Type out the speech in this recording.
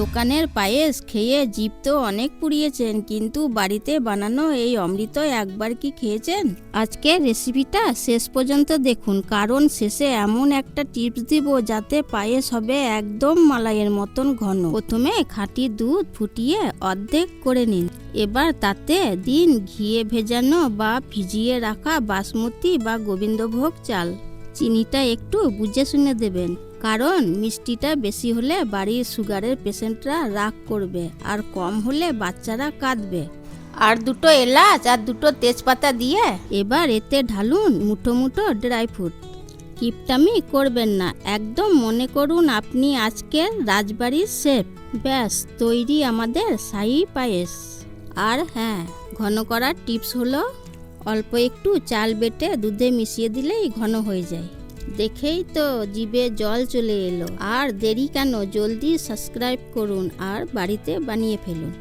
দোকানের পায়েস খেয়ে জিভ তো অনেক পুড়িয়েছেন, কিন্তু বাড়িতে বানানো এই অমৃত একবার কি খেয়েছেন? আজকের রেসিপিটা শেষ পর্যন্ত দেখুন, কারণ শেষে এমন একটা টিপস দিব যাতে পায়েস হবে একদম মালাইয়ের মতন ঘন। প্রথমে খাঁটি দুধ ফুটিয়ে অর্ধেক করে নিন। এবার তাতে দিন ঘিয়ে ভেজানো বা ভিজিয়ে রাখা বাসমতি বা গোবিন্দভোগ চাল। চিনিটা একটু বুঝে শুনে দেবেন। কারণ মিষ্টিটা বেশি হলে বাড়ির সুগারের পেশেন্টরা রাগ করবে আর কম হলে বাচ্চারা কাঁদবে। আর দুটো এলাচ আর দুটো তেজপাতা দিয়ে? এবার এতে ঢালুন মুঠো মুঠো ড্রাই ফ্রুট। কিপটামি করবেন না একদম মনে করুন আপনি আজকের রাজবাড়ির শেফ। ব্যাস তৈরি আমাদের শাহী পায়েস। আর হ্যাঁ ঘন করার টিপস হলো অল্প একটু চাল বেটে দুধে মিশিয়ে দিলেই ঘন হয়ে যায়। দেখেই তো জিভে জল চলে এলো। আর দেরি কেন? জলদি সাবস্ক্রাইব করুন আর বাড়িতে বানিয়ে ফেলুন।